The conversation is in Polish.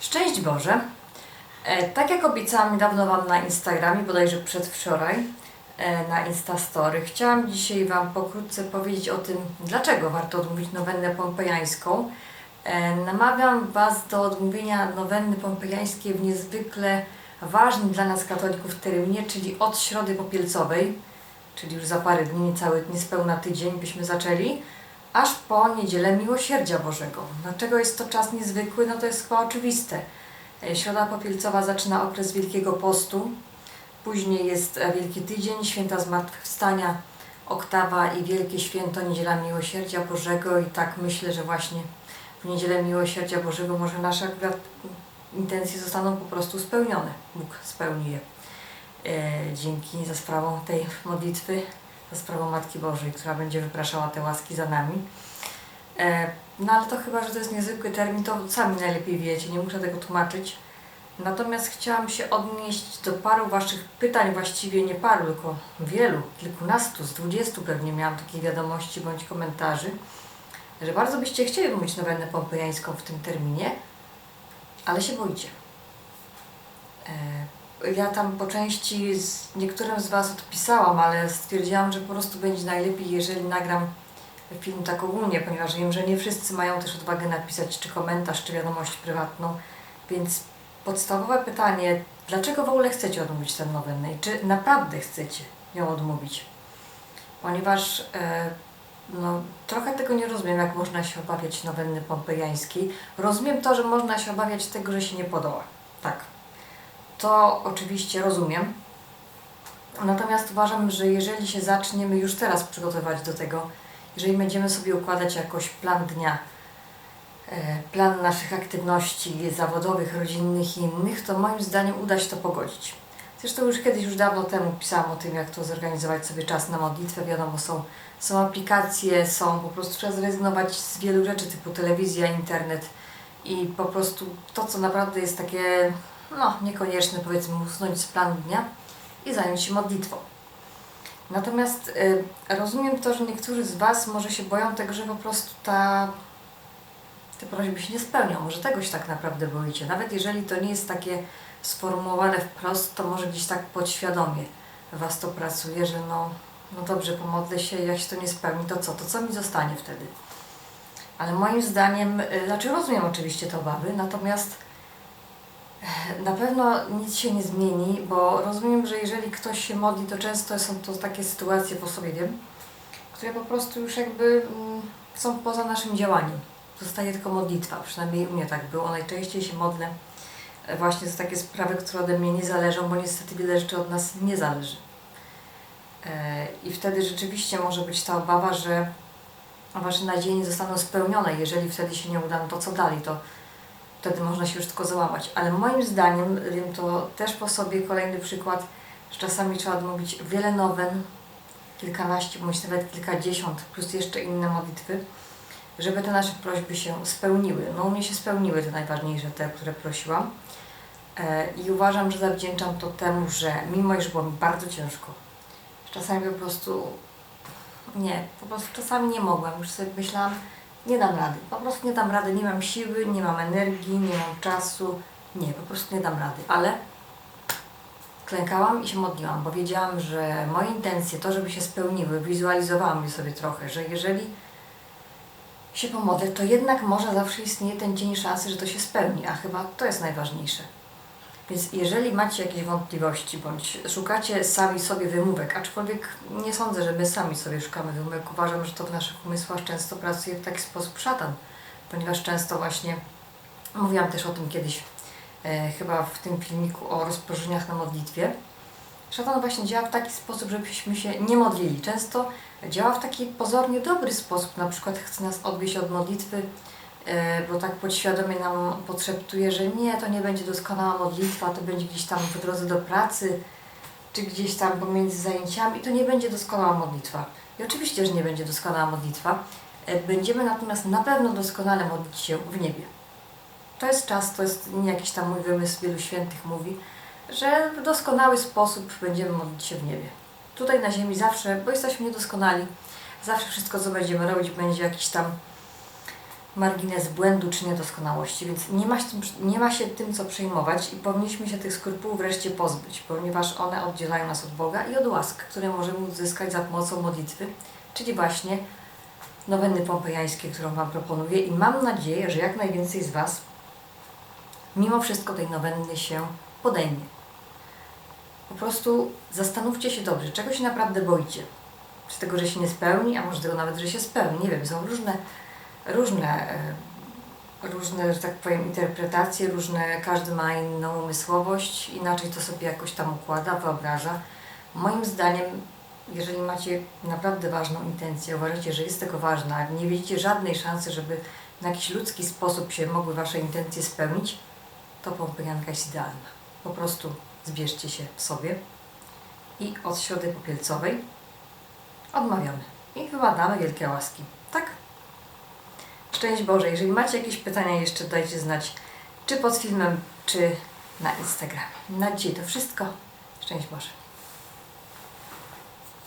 Szczęść Boże! E, tak jak obiecałam niedawno Wam na Instagramie, bodajże przedwczoraj, e, na Instastory, chciałam dzisiaj Wam pokrótce powiedzieć o tym, dlaczego warto odmówić nowennę pompejańską. E, namawiam Was do odmówienia nowenny pompejańskiej w niezwykle ważnym dla nas katolików terminie, czyli od Środy Popielcowej, czyli już za parę dni, niecały, niespełna tydzień byśmy zaczęli, aż po Niedzielę Miłosierdzia Bożego. Dlaczego jest to czas niezwykły? No to jest chyba oczywiste. E, Środa Popielcowa zaczyna okres Wielkiego Postu, później jest e, Wielki Tydzień, Święta Zmartwychwstania, Oktawa i Wielkie Święto Niedziela Miłosierdzia Bożego i tak myślę, że właśnie w Niedzielę Miłosierdzia Bożego może nasze intencje zostaną po prostu spełnione. Bóg spełni je e, dzięki za sprawą tej modlitwy, za sprawą Matki Bożej, która będzie wypraszała te łaski za nami. E, no ale to chyba, że to jest niezwykły termin, to sami najlepiej wiecie, nie muszę tego tłumaczyć. Natomiast chciałam się odnieść do paru Waszych pytań, właściwie nie paru, tylko wielu, kilkunastu, z dwudziestu pewnie miałam takich wiadomości bądź komentarzy, że bardzo byście chcieli mówić nowennę pompejańską w tym terminie, ale się boicie. E, Ja tam po części z niektórym z Was odpisałam, ale stwierdziłam, że po prostu będzie najlepiej, jeżeli nagram film tak ogólnie, ponieważ wiem, że nie wszyscy mają też odwagę napisać czy komentarz, czy wiadomość prywatną, więc podstawowe pytanie, dlaczego w ogóle chcecie odmówić tę nowennę i czy naprawdę chcecie ją odmówić? Ponieważ e, no, trochę tego nie rozumiem, jak można się obawiać nowenny pompejańskiej. Rozumiem to, że można się obawiać tego, że się nie podoła. Tak. To oczywiście rozumiem. Natomiast uważam, że jeżeli się zaczniemy już teraz przygotowywać do tego, jeżeli będziemy sobie układać jakoś plan dnia, e, plan naszych aktywności zawodowych, rodzinnych i innych, to moim zdaniem uda się to pogodzić. Zresztą już kiedyś, już dawno temu pisałam o tym, jak to zorganizować sobie czas na modlitwę. Wiadomo, są, są aplikacje, są po prostu trzeba zrezygnować z wielu rzeczy typu telewizja, internet i po prostu to, co naprawdę jest takie, no niekonieczne, powiedzmy, usunąć z planu dnia i zająć się modlitwą. Natomiast y, rozumiem to, że niektórzy z Was może się boją tego, że po prostu ta, te prośby się nie spełnią. Może tego się tak naprawdę boicie. Nawet jeżeli to nie jest takie sformułowane wprost, to może gdzieś tak podświadomie Was to pracuje, że no, no dobrze, pomodlę się, jak się to nie spełni, to co? To co mi zostanie wtedy? Ale moim zdaniem, y, znaczy rozumiem oczywiście te obawy, natomiast na pewno nic się nie zmieni, bo rozumiem, że jeżeli ktoś się modli, to często są to takie sytuacje, po sobie wiem, które po prostu już jakby mm, są poza naszym działaniem. Zostaje tylko modlitwa, przynajmniej u mnie tak było. Najczęściej się modlę e, właśnie za takie sprawy, które ode mnie nie zależą, bo niestety wiele rzeczy od nas nie zależy. E, I wtedy rzeczywiście może być ta obawa, że Wasze nadzieje nie zostaną spełnione. Jeżeli wtedy się nie uda, no to co dalej? To wtedy można się już tylko załamać. Ale moim zdaniem, wiem to też po sobie kolejny przykład, że czasami trzeba odmówić wiele nowen, kilkanaście bądź nawet kilkadziesiąt, plus jeszcze inne modlitwy, żeby te nasze prośby się spełniły. No u mnie się spełniły te najważniejsze, te, które prosiłam. E, I uważam, że zawdzięczam to temu, że mimo iż było mi bardzo ciężko, czasami po prostu nie, po prostu czasami nie mogłam. Już sobie myślałam, nie dam rady. Po prostu nie dam rady, nie mam siły, nie mam energii, nie mam czasu. Nie, po prostu nie dam rady. Ale klękałam i się modliłam, bo wiedziałam, że moje intencje, to żeby się spełniły, wizualizowałam je sobie trochę, że jeżeli się pomodlę, to jednak może zawsze istnieje ten dzień szansy, że to się spełni, a chyba to jest najważniejsze. Więc jeżeli macie jakieś wątpliwości, bądź szukacie sami sobie wymówek, aczkolwiek nie sądzę, że my sami sobie szukamy wymówek, uważam, że to w naszych umysłach często pracuje w taki sposób szatan, ponieważ często właśnie, mówiłam też o tym kiedyś, e, chyba w tym filmiku o rozproszeniach na modlitwie, szatan właśnie działa w taki sposób, żebyśmy się nie modlili. Często działa w taki pozornie dobry sposób, na przykład chce nas odwieść od modlitwy, bo tak podświadomie nam podszeptuje, że nie, to nie będzie doskonała modlitwa, to będzie gdzieś tam w drodze do pracy, czy gdzieś tam pomiędzy zajęciami, to nie będzie doskonała modlitwa. I oczywiście, że nie będzie doskonała modlitwa. E, Będziemy natomiast na pewno doskonale modlić się w niebie. To jest czas, to jest nie jakiś tam mój wymysł, wielu świętych mówi, że w doskonały sposób będziemy modlić się w niebie. Tutaj na ziemi zawsze, bo jesteśmy niedoskonali, zawsze wszystko, co będziemy robić, będzie jakiś tam margines błędu czy niedoskonałości, więc nie ma, się tym, nie ma się tym co przejmować i powinniśmy się tych skrupułów wreszcie pozbyć, ponieważ one oddzielają nas od Boga i od łask, które możemy uzyskać za pomocą modlitwy, czyli właśnie nowenny pompejańskie, którą Wam proponuję i mam nadzieję, że jak najwięcej z Was mimo wszystko tej nowenny się podejmie. Po prostu zastanówcie się dobrze, czego się naprawdę boicie. Czy tego, że się nie spełni, a może tego nawet, że się spełni. Nie wiem, są różne, różne, e, różne, że tak powiem, interpretacje, różne, każdy ma inną umysłowość, inaczej to sobie jakoś tam układa, wyobraża. Moim zdaniem, jeżeli macie naprawdę ważną intencję, uważacie, że jest tego ważna, nie widzicie żadnej szansy, żeby w jakiś ludzki sposób się mogły Wasze intencje spełnić, to pompejanka jest idealna. Po prostu zbierzcie się w sobie i od środy popielcowej odmawiamy i wyładamy wielkie łaski. Tak? Szczęść Boże. Jeżeli macie jakieś pytania jeszcze, dajcie znać, czy pod filmem, czy na Instagramie. Na dzisiaj to wszystko. Szczęść Boże.